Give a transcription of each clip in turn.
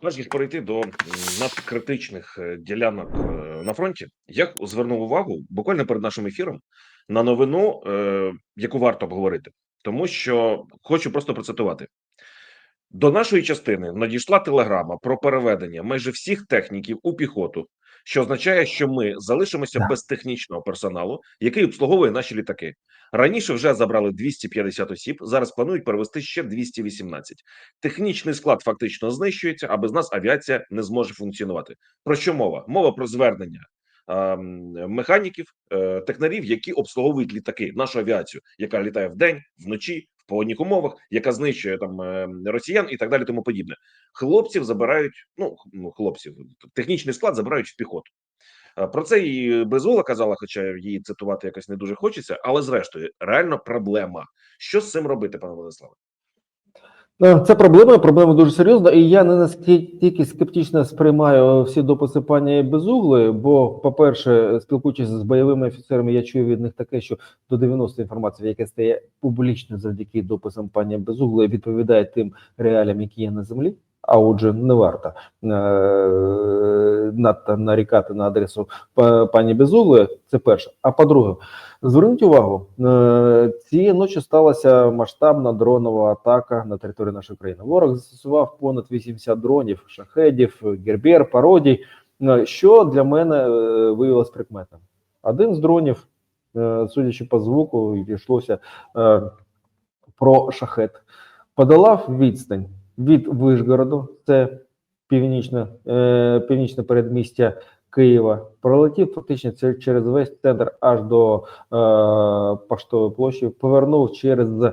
перш ніж перейти до надкритичних е, ділянок е, на фронті, я звернув увагу буквально перед нашим ефіром на новину, е, яку варто обговорити, тому що хочу просто процитувати. До нашої частини надійшла телеграма про переведення майже всіх техніків у піхоту, що означає, що ми залишимося без технічного персоналу, який обслуговує наші літаки. Раніше вже забрали 250 осіб. Зараз планують перевести ще 218. Технічний склад фактично знищується, а без нас авіація не зможе функціонувати. Про що мова? Мова про звернення механіків, е, технарів, які обслуговують літаки, нашу авіацію, яка літає вдень, вночі, погодних умовах, яка знищує там е, росіян і так далі, тому подібне. Хлопців забирають. Ну ну, хлопців, технічний склад забирають в піхоту. Е, Про це і Безула казала, хоча її цитувати якось не дуже хочеться, але зрештою, реально проблема. Що з цим робити, пане Владиславе? Е, Це проблема, проблема дуже серйозна, і я не настільки скептично сприймаю всі дописи пані Безуглої, бо, по-перше, спілкуючись з бойовими офіцерами, я чую від них таке, що до 90 інформації, яка стає публічно завдяки дописам пані Безуглої, відповідає тим реаліям, які є на землі. А отже, не варто е, надто нарікати на адресу пані Безуглої. Це перше. А по-друге, Зверніть увагу, е, цієї ночі сталася масштабна дронова атака на території нашої країни. Ворог застосував понад 80 дронів, шахедів, гербер, пародій, е, що для мене е, виявилось прикметним. Один з дронів, е, судячи по звуку, йшлося е, про шахет, подолав відстань від Вишгороду, це північне, е, північне передмістя Києва, пролетів фактично це- через весь центр аж до е, Поштової площі, повернув через е,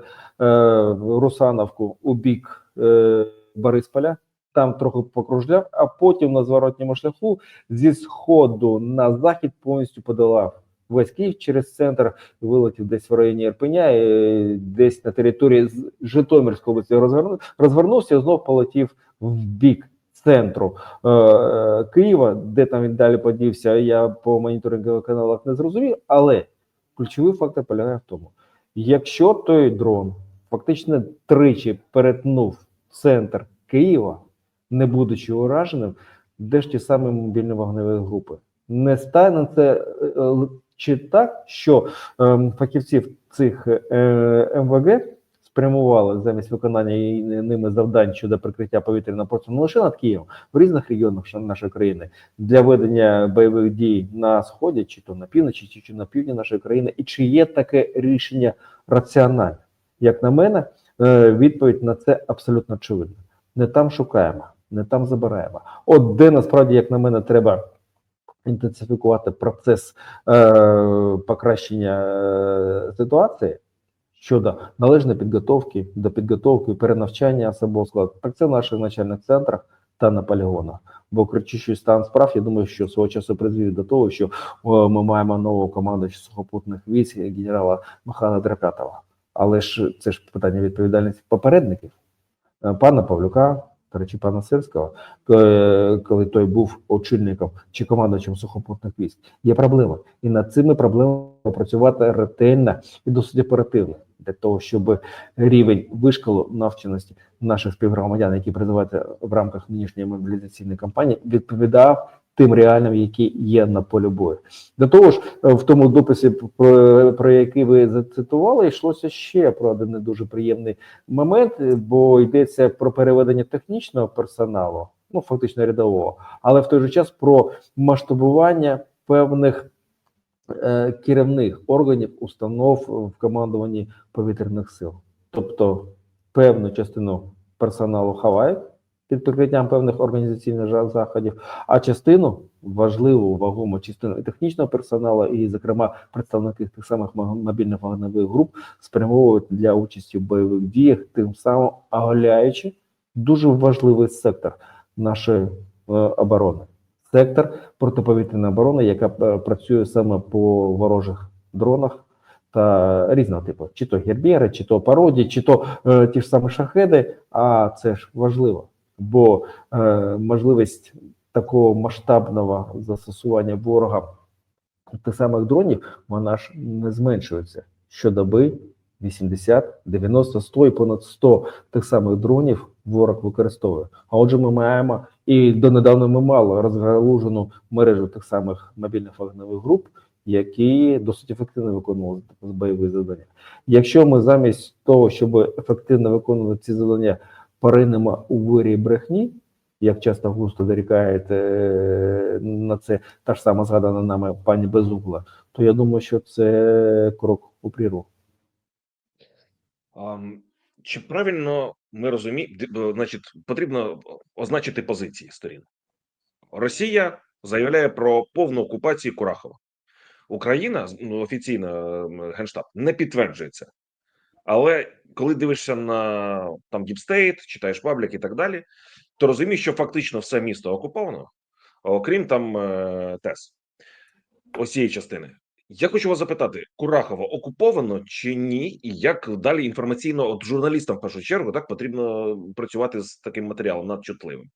Русановку у бік е, Борисполя, там трохи покружляв, а потім на зворотньому шляху зі сходу на захід повністю подолав весь Київ через центр, вилетів десь в районі Ірпеня, е, десь на території Житомирської області розвернув, розвернувся і знов полетів в бік центру е, е, Києва, де там він далі подівся, я по моніторингових каналах не зрозумів, але ключовий фактор полягає в тому, якщо той дрон фактично тричі перетнув центр Києва, не будучи ураженим, де ж ті самі мобільні вогневі групи? Не стане це е, е, чи так, що е, фахівців цих е, МВГ спрямували замість виконання ними завдань щодо прикриття повітряного простору не лише над Києвом, в різних регіонах нашої країни для ведення бойових дій на сході, чи то на півночі, чи, чи на півдні нашої країни, і чи є таке рішення раціональне? Як на мене, е, відповідь на це абсолютно очевидна. Не там шукаємо, не там забираємо. От де насправді, як на мене, треба інтенсифікувати процес е, покращення е, ситуації щодо належної підготовки до підготовки перенавчання особового складу. Так це в наших навчальних центрах та на полігонах. Бо кричущий стан справ, я думаю, що свого часу призвів до того, що о, ми маємо нову команду сухопутних військ генерала Михайла Дракатова. Але ж це ж питання відповідальності попередників Е, пана Павлюка, до речі, пана Сирського, е, коли той був очільником чи командувачем сухопутних військ. Є проблема, і над цими проблемами працювати ретельно і досить оперативно для того, щоб рівень вишколу навченості наших співгромадян, які призиваються в рамках нинішньої мобілізаційної кампанії, відповідав тим реаліям, які є на полі бою. До того ж, е, в тому дописі, про, про який ви зацитували, йшлося ще про один не дуже приємний момент, е, бо йдеться про переведення технічного персоналу, ну фактично рядового, але в той же час про масштабування певних е, керівних органів, установ в командуванні повітряних сил. Тобто певну частину персоналу ховають під прикриттям певних організаційних заходів, а частину важливу вагому частину і технічного персоналу, і, зокрема, представники тих самих мобільних вогневих груп спрямовують для участі в бойових діях, тим самим оголяючи дуже важливий сектор нашої е, оборони. Сектор протиповітряної оборони, яка е, працює саме по ворожих дронах та різного типу, чи то гербєри, чи то пародії, чи то е, ті ж самі шахеди. А це ж важливо, бо е, можливість такого масштабного застосування ворога тих самих дронів, вона ж не зменшується щодоби 80, 90, 100 і понад 100 тих самих дронів ворог використовує. А отже, ми маємо і донедавна ми мали розгалужену мережу тих самих мобільних вогневих груп, які досить ефективно виконували бойові завдання. Якщо ми замість того, щоб ефективно виконувати ці завдання, поринемо у вирі брехні, як часто густо дорікаєте е, на це та ж сама згадана нами пані Безугла, то я думаю, що це крок у прірву. Ам, Чи правильно ми розуміємо, значить, потрібно означити позиції сторін. Росія заявляє про повну окупацію Курахова. Україна ну, офіційно ем, генштаб не підтверджує це. Але коли дивишся на там Діпстейт, читаєш паблік і так далі, то розумієш, що фактично все місто окуповано, окрім там е, ТЕС, цієї частини. Я хочу вас запитати: Курахово окуповано чи ні? І як далі інформаційно, от журналістам в першу чергу, так потрібно працювати з таким матеріалом надчутливим?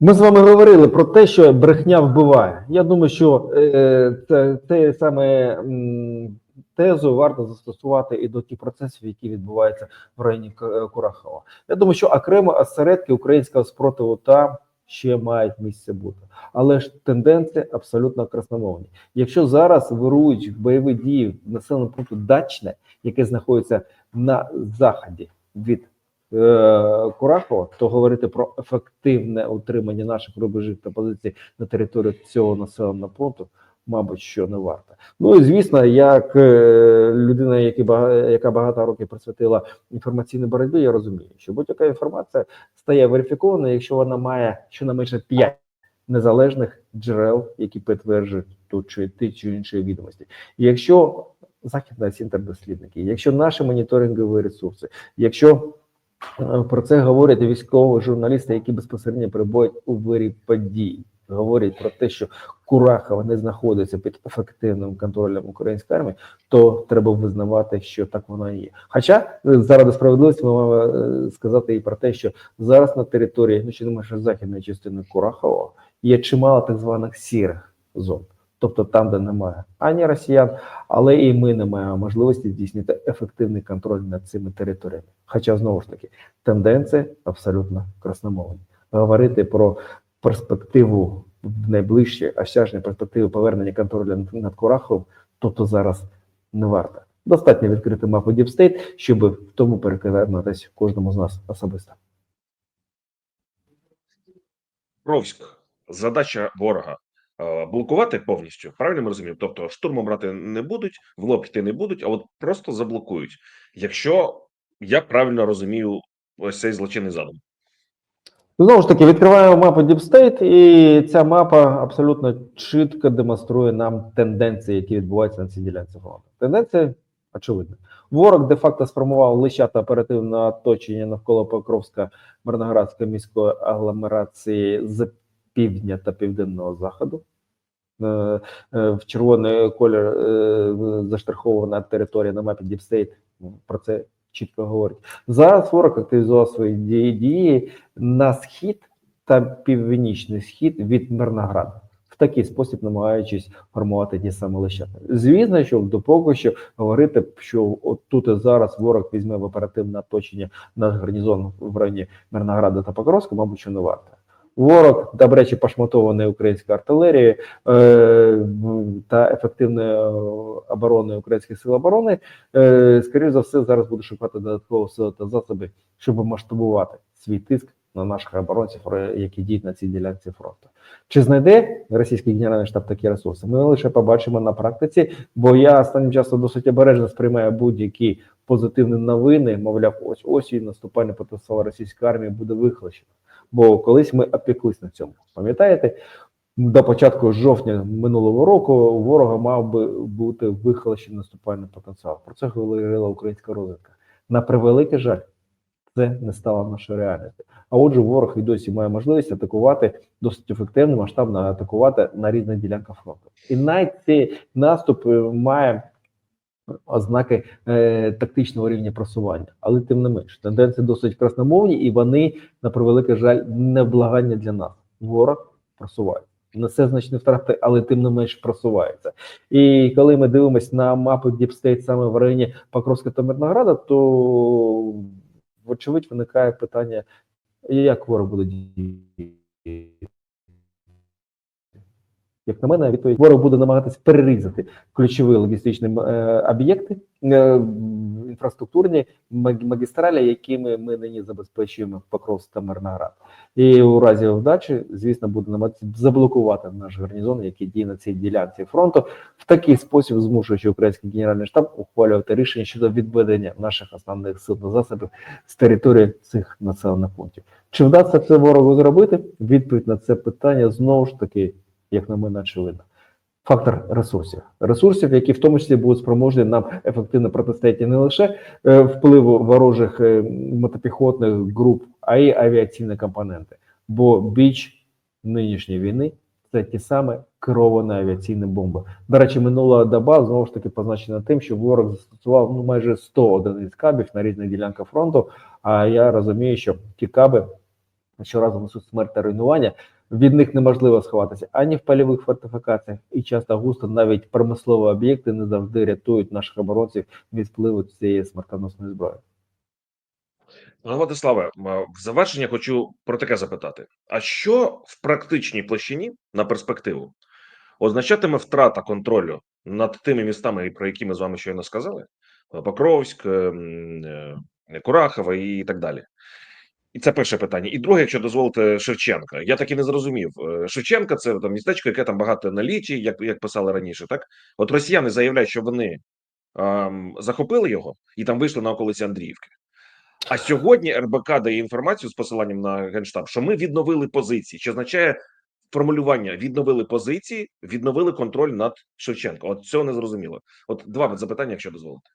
Ми з вами говорили про те, що брехня вбиває. Я думаю, що е, це, це саме м, тезу варто застосувати і до тих процесів, які відбуваються в районі е, Курахова. Я думаю, що окремо осередки українського спротиву там ще мають місце бути, але ж тенденції абсолютно красномовні. Якщо зараз вирують бойові дії в населеному пункту Дачне, яке знаходиться на заході від е, Курахова, то говорити про ефективне утримання наших рубежів та позицій на території цього населеного пункту, мабуть, що не варто. Ну і звісно, як е, людина, яка багато, років присвятила інформаційній боротьбі, я розумію, що будь-яка інформація стає верифікованою, якщо вона має щонайменше 5 незалежних джерел, які підтверджують ту чи ті чи інші відомості. І якщо західна інтердослідники, якщо наші моніторингові ресурси, якщо е, про це говорять військові журналісти, які безпосередньо перебувають у вирі подій, говорять про те, що Курахова не знаходиться під ефективним контролем української армії, то треба визнавати, що так воно і є. Хоча е, заради справедливості ми маємо е, сказати і про те, що зараз на території, ну ще не менше західної частини Курахова, є чимало так званих сірих зон. Тобто там, де немає ані росіян, але і ми не маємо можливості здійснити ефективний контроль над цими територіями. Хоча знову ж таки тенденції абсолютно красномовні. Говорити про перспективу в найближчі осяжні перспективи повернення контролю над Кураховим, тобто зараз не варто. Достатньо відкрити мапу Діпстейт, щоб в тому переконатись кожному з нас особисто. Ровськ, задача ворога е, блокувати повністю. Правильно ми розуміємо? Тобто штурмом брати не будуть, в лоб йти не будуть, а от просто заблокують. Якщо я правильно розумію ось цей злочинний задум. Знову ж таки, відкриваємо мапу Deep State, і ця мапа абсолютно чітко демонструє нам тенденції, які відбуваються на цій ділянці фронту. Тенденції очевидні. Ворог де-факто сформував лищата оперативне оточення навколо Покровська Мирноградської міської агломерації з півдня та південного заходу. Е, е, В червоний колір е, заштрихована територія на мапі State про це чітко говорить. Зараз ворог активізував свої дії, дії на схід та північний схід від Мирнограда. В такий спосіб намагаючись формувати ті саме лищата. Звісно, що допоки що говорити, що от тут і зараз ворог візьме в оперативне оточення наш гарнізон в районі Мирнограда та Покровська, мабуть, що не варто. Ворог, до речі, пошматований українською артилерією е, та ефективною обороною українських сил оборони, е, скоріше за все, зараз буде шукати додаткові сили та засоби, щоб масштабувати свій тиск на наших оборонців, які діють на цій ділянці фронту. Чи знайде російський генеральний штаб такі ресурси? Ми лише побачимо на практиці, бо я останнім часом досить обережно сприймаю будь-які позитивні новини. Мовляв, ось осінь наступальний потенціал російської армії буде вихлещено. Бо колись ми опіклись на цьому. Пам'ятаєте, до початку жовтня минулого року у ворога мав би бути вихолощений наступальний потенціал. Про це говорила українська розвідка. На превеликий жаль, це не стало нашою реальністю. А отже, ворог і досі має можливість атакувати досить ефективно, масштабно атакувати на різних ділянках фронту. І навіть цей наступ має ознаки е, тактичного рівня просування, але тим не менш, тенденції досить красномовні, і вони, на превеликий жаль, невблаганні для нас. Ворог просуває. несе значні втрати, але тим не менш просувається. І коли ми дивимося на мапу Діпстейт саме в районі Покровська та Мирнограда, то вочевидь виникає питання, як ворог буде діяти. Як на мене, відповідь ворог буде намагатися перерізати ключові логістичні е, об'єкти е, інфраструктурні магістралі, якими ми нині забезпечуємо Покровськ та Мирноград. І у разі вдачі, звісно, буде намагатися заблокувати наш гарнізон, який діє на цій ділянці фронту, в такий спосіб змушуючи український генеральний штаб ухвалювати рішення щодо відведення наших основних сил та засобів з території цих населених пунктів. Чи вдасться це ворогу зробити? Відповідь на це питання знову ж таки, як на мене, очевидна. Фактор ресурсів, ресурсів, які в тому числі будуть спроможні нам ефективно протистояти не лише е, впливу ворожих е, мотопіхотних груп, а й авіаційні компоненти. Бо біч нинішньої війни це ті саме керовані авіаційні бомби. До речі, минула доба знову ж таки позначена тим, що ворог застосував ну майже 100 одиниць кабів на різних ділянках фронту. А я розумію, що ті каби щоразу несуть смерть та руйнування. Від них неможливо сховатися ані в польових фортифікаціях, і часто густо навіть промислові об'єкти не завжди рятують наших оборонців від впливу цієї смертоносної зброї. Владиславе, в завершення хочу про таке запитати: а що в практичній площині на перспективу означатиме втрата контролю над тими містами, про які ми з вами щойно сказали: Покровськ, е, Курахова і так далі? І це перше питання. І друге, якщо дозволите, Шевченка. Я так і не зрозумів. Е, Шевченка це там містечко, яке там багато налічі, як, як писали раніше. Так, от росіяни заявляють, що вони ем, захопили його і там вийшли на околиці Андріївки. А сьогодні РБК дає інформацію з посиланням на генштаб, що ми відновили позиції, що означає формулювання відновили позиції, відновили контроль над Шевченко. От цього не зрозуміло. От два запитання, якщо дозволите.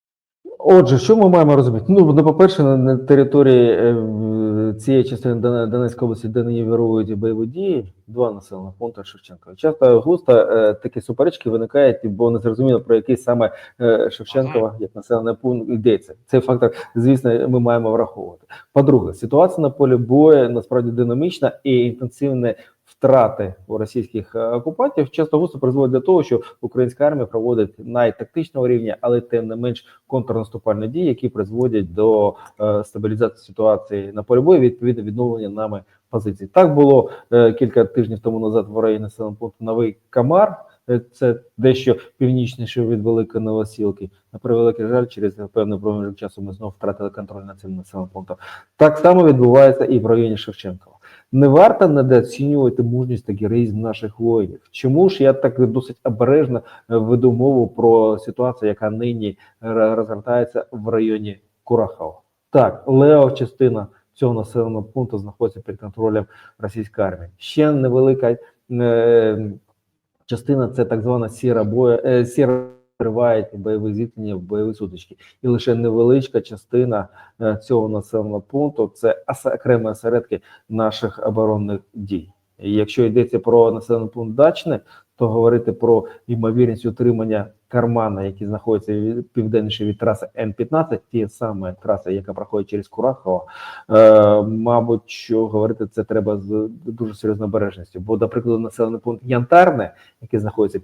Отже, що ми маємо розуміти? Ну, ну, по-перше, на, території е, цієї частини Донецької області, де нині вирують бойові дії, два населених пункти Шевченка. Часто густо е, такі суперечки виникають, бо не зрозуміло про який саме е, Шевченкова як населений пункт йдеться. Цей фактор, звісно, ми маємо враховувати. По-друге, ситуація на полі бою насправді динамічна і інтенсивне втрати у російських е, окупантів часто густо призводять до того, що українська армія проводить найтактичного рівня, але тим не менш контрнаступальні дії, які призводять до е, стабілізації ситуації на полі бою, відповідно відновлення нами позицій. Так було е, кілька тижнів тому назад в районі населеного Новий Камар. Е, Це дещо північніше від Великої Новосілки. На превеликий жаль, через певний проміжок часу ми знову втратили контроль над цим населеним пунктом. Так само відбувається і в районі Шевченкова. Не варто недооцінювати мужність та героїзм наших воїнів. Чому ж я так досить обережно е, веду мову про ситуацію, яка нині розгортається в районі Курахова? Так, лева частина цього населеного пункту знаходиться під контролем російської армії. Ще невелика е, частина це так звана сіра боя, е, сіра тривають бойові зіткнення в бойові сутички, і лише невеличка частина е, цього населеного пункту це окремі осередки наших оборонних дій. І якщо йдеться про населений пункт Дачне, то говорити про ймовірність утримання кармана, який знаходиться від- південніше від траси Н-15, ті саме траси, яка проходить через Курахово, е, мабуть, що говорити це треба з дуже серйозною обережністю. Бо, до прикладу, населений пункт Янтарне, який знаходиться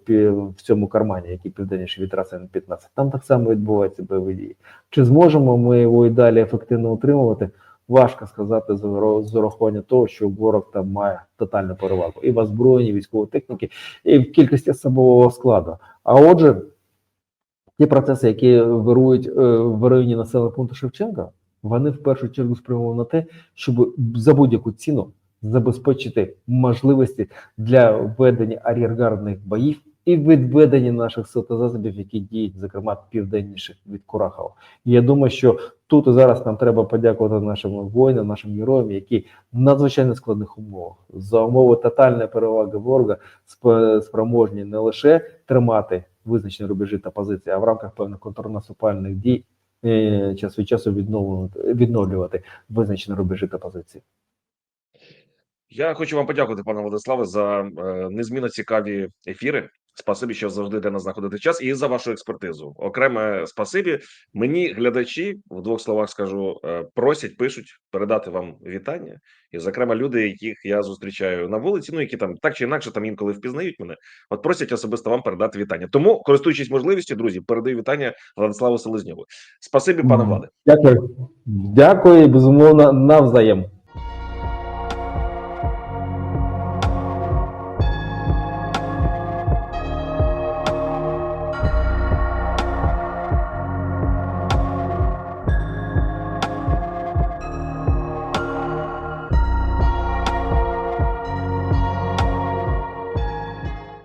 в цьому кармані, який південніше від траси Н-15, там так само відбуваються бойові дії. Чи зможемо ми його і далі ефективно утримувати? Важко сказати з урахуванням того, що ворог там має тотальну перевагу і в озброєнні військової техніки, і в кількості особового складу. А отже, ті процеси, які вирують е, в районі населеного пункту Шевченка, вони в першу чергу спрямовані на те, щоб за будь-яку ціну забезпечити можливості для ведення ар'єргардних боїв і відведення наших сил та засобів, які діють, зокрема, південніше від Курахова. Я думаю, що тут і зараз нам треба подякувати нашим воїнам, нашим героям, які в надзвичайно складних умовах за умови тотальної переваги ворога спроможні не лише тримати визначені рубежі та позиції, а в рамках певних контрнаступальних дій е, час від часу відновлювати, відновлювати визначені рубежі та позиції. Я хочу вам подякувати, пане Владиславе, за е, незмінно цікаві ефіри. Спасибі, що завжди для нас знаходите час, і за вашу експертизу. Окреме спасибі. Мені глядачі в двох словах скажу, е, просять, пишуть передати вам вітання. І, зокрема, люди, яких я зустрічаю на вулиці, ну які там так чи інакше там інколи впізнають мене. От просять особисто вам передати вітання. Тому, користуючись можливістю, друзі, передаю вітання Владиславу Селезньову. Спасибі, пане. Владе. Дякую. Дякую, безумовно, навзаєм.